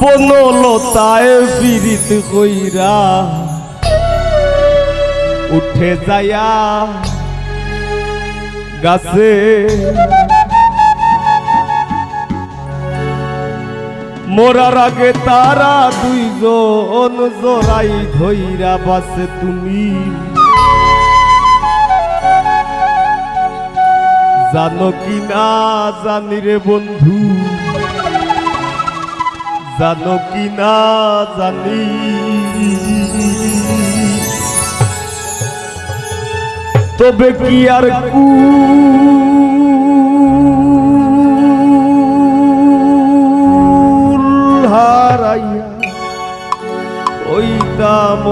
বনলতায় বিরিত কইরা উঠে যায়া গাছে মোরার আগে তারা দুইজন জোড়াই ধইরা বাসে তুমি। জানো কি না জানি রে বন্ধু? জানো কি না জানি। তবে কি আর কুল হারাইয়া ওই দাম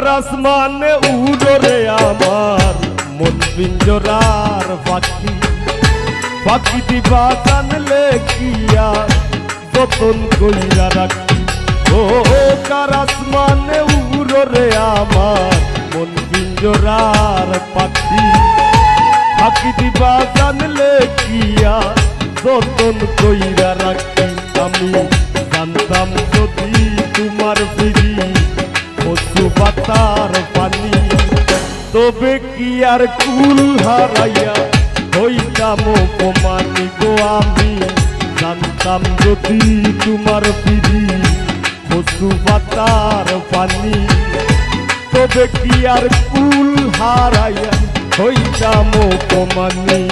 অপমানি কারাসমানে উড়রে আমার মন পিঞ্জরার পাখি। পাখি দিবা জানলে কিয়া যতন কইরা রাখি। ও কারাসমানে উড়রে আমার মন পিঞ্জরার পাখি। পাখি দিবা জানলে কিয়া যতন কইরা রাখি। তবে কি আর কুল হারাইয়া হইতাম অপমানি গো আমি? জানতাম যদি তোমার ফিরি পশু পাতার পানি। তবে কি আর কুল হারাইয়া হইতাম অপমানি?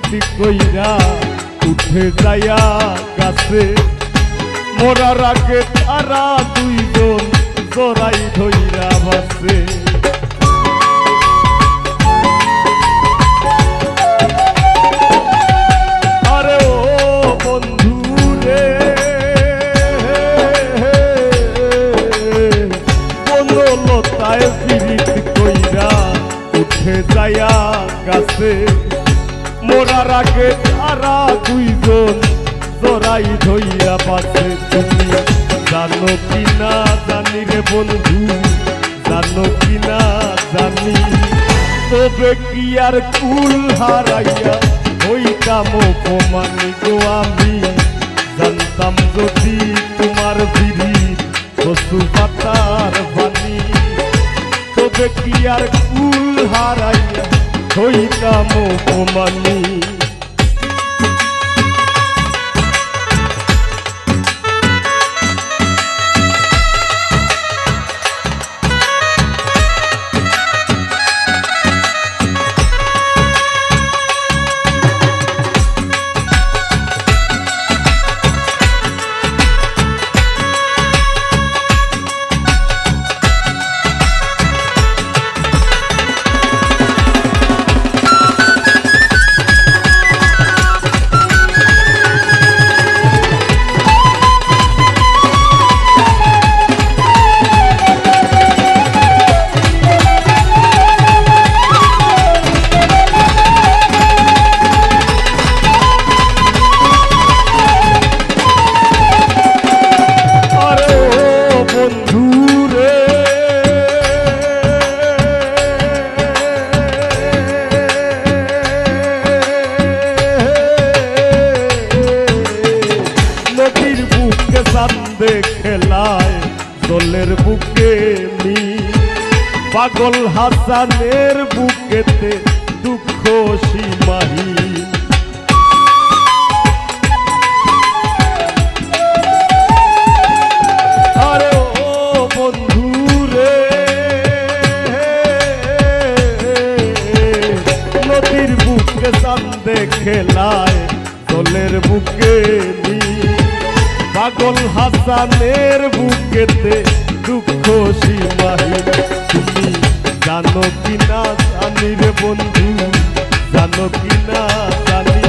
পিরিতি কইরা উঠে যায়া গাছে। মোরা আগে তারা দুইজন জোরাই ধইরা বাসে জানো কি না জানি রে বন্ধু? জানো কি না জানি? তবে কি আর কুল হারাইয়া হইতাম অপমানি গো আমি? জানতাম যদি তোমার বিড়ি কচু পাতার পানি তবে কি আর কুল হারাইয়া হইতাম অপমানি? পাগল হাসানের বুকেতে দুঃখ ও বন্ধু রে নদীর বুকে। পাগল হাসানের বুকেতে দুঃখ সীমাহীন তুমি জানো কিনা জানি রে বন্ধু, জানো কিনা জানি।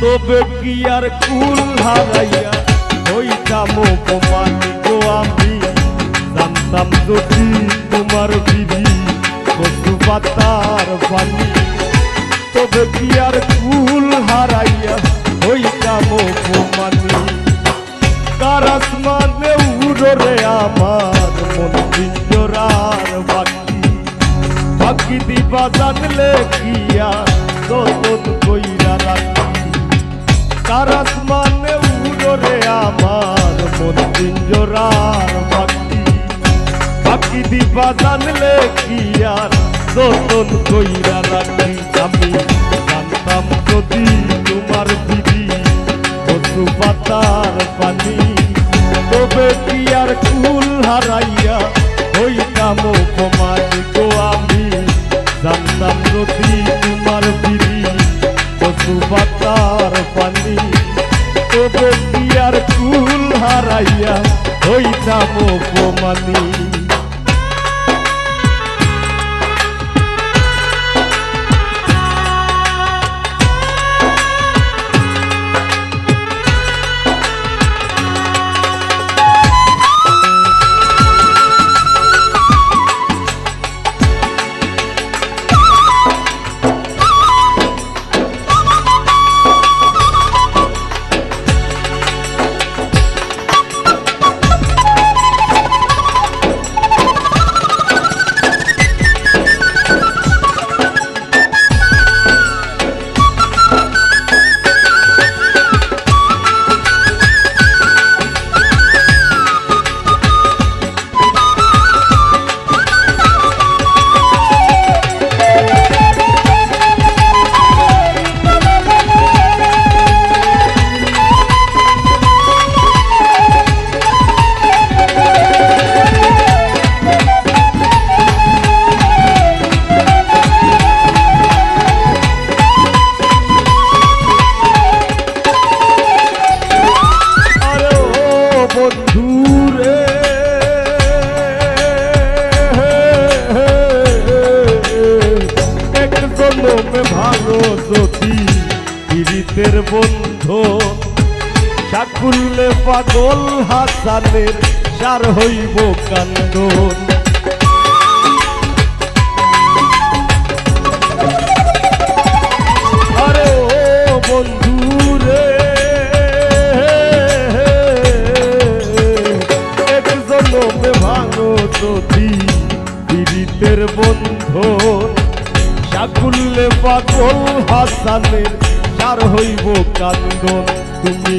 তবে কি আর কুল হারাইয়া হইতাম অপমানি গো আমি? জানতাম যদি তোমার বিধি কচু পাতার পানি তবে কি আর কুল হারাইয়া হইতাম অপমানি। কার আসমানে উড়রে আমার বাকি দিবা জানলে কিয়া যতন কইরা রাখি। কার আসমানে উড়রে আমার মন পিঞ্জরার বাকি বাকি দিবা জানলে কিয়া যতন কইরা রাখি। অপমানি পাগল হাসানের সার হইব কান্দন। আরে ও বন্ধু পাগল হাসানের সার হইব কান্দন। তুমি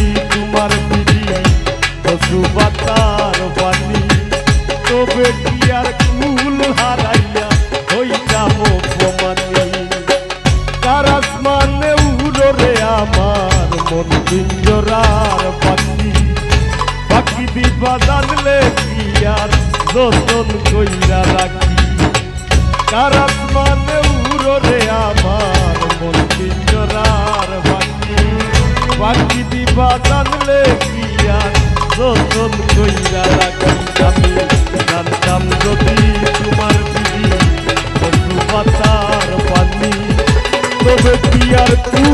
জানলে কি আর যতন কইরা রাখি? কার আসমানে উড়রে আমার মন পিঞ্জরার পাখি পাখি দিবা জানলে কি আর যতন কইরা রাখি? আমি জানতাম যদি তোমার দিদি পাতার পানি, তবে কি আর কুল